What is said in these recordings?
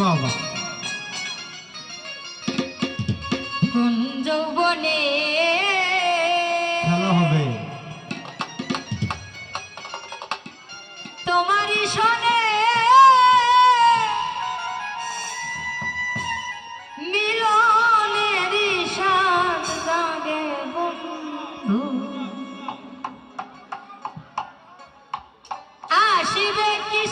বাবা। কোন যৌবনে খেলা হবে। তোমারই শোনে মিলনের সাত জাগে বন্ধু। আসিবে কি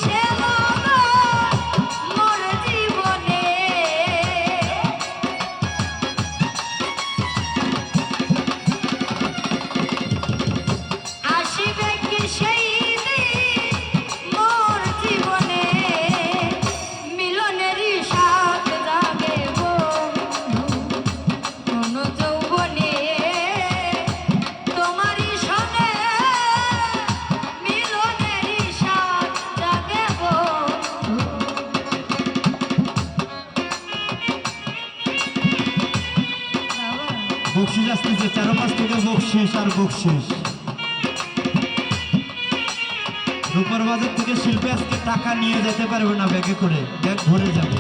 বকশিস আসতেছে চারো পাঁচ থেকে বকশিস আর বকশিস। রূপার বাজার থেকে শিল্পী আজকে টাকা নিয়ে যেতে পারবে না ব্যাগে করে, ব্যাগ ভরে যাবে।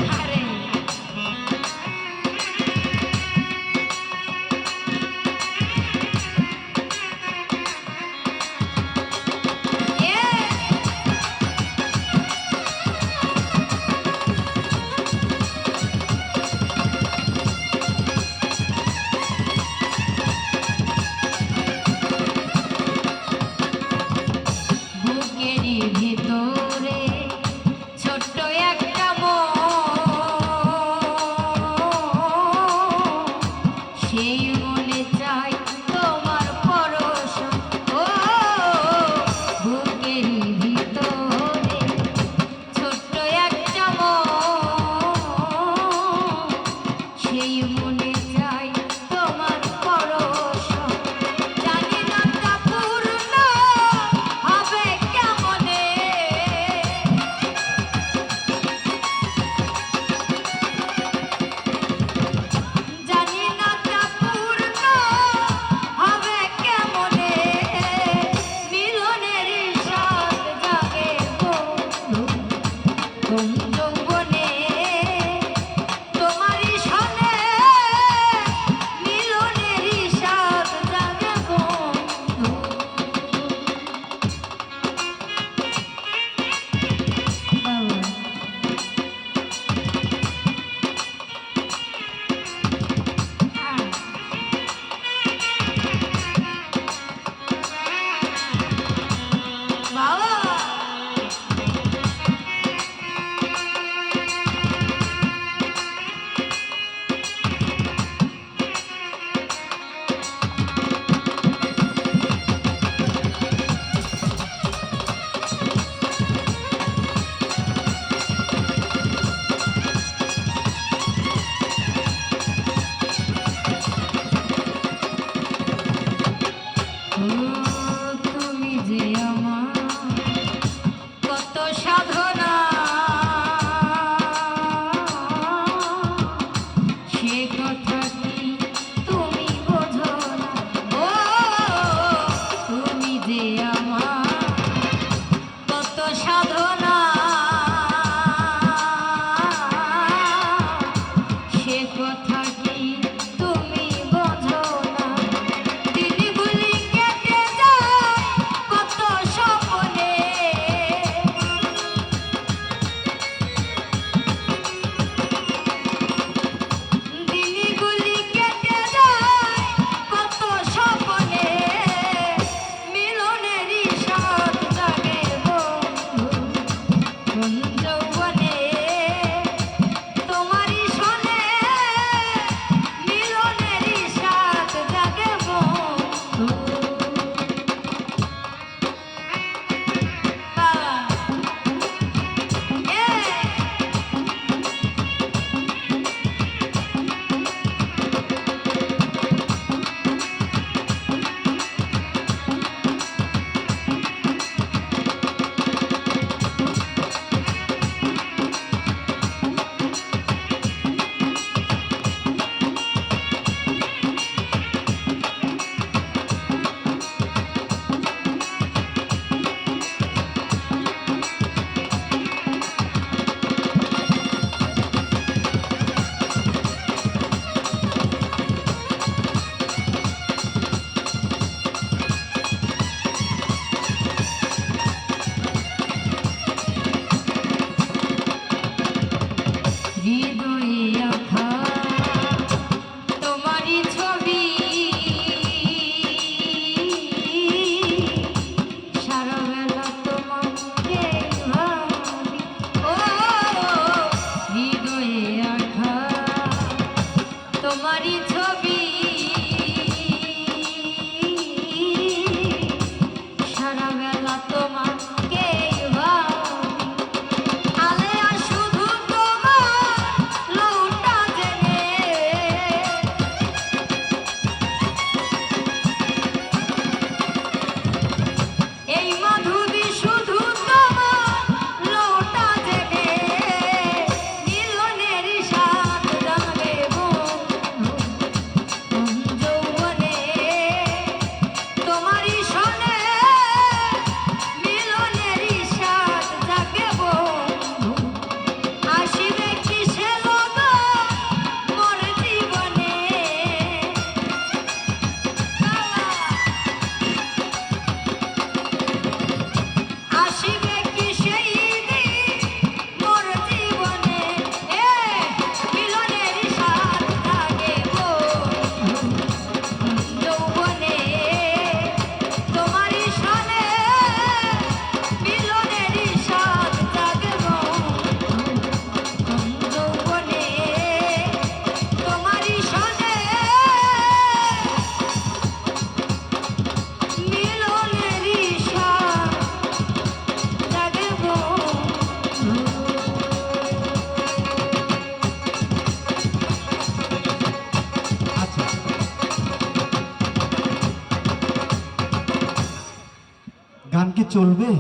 চলবে?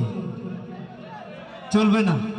চলবে না।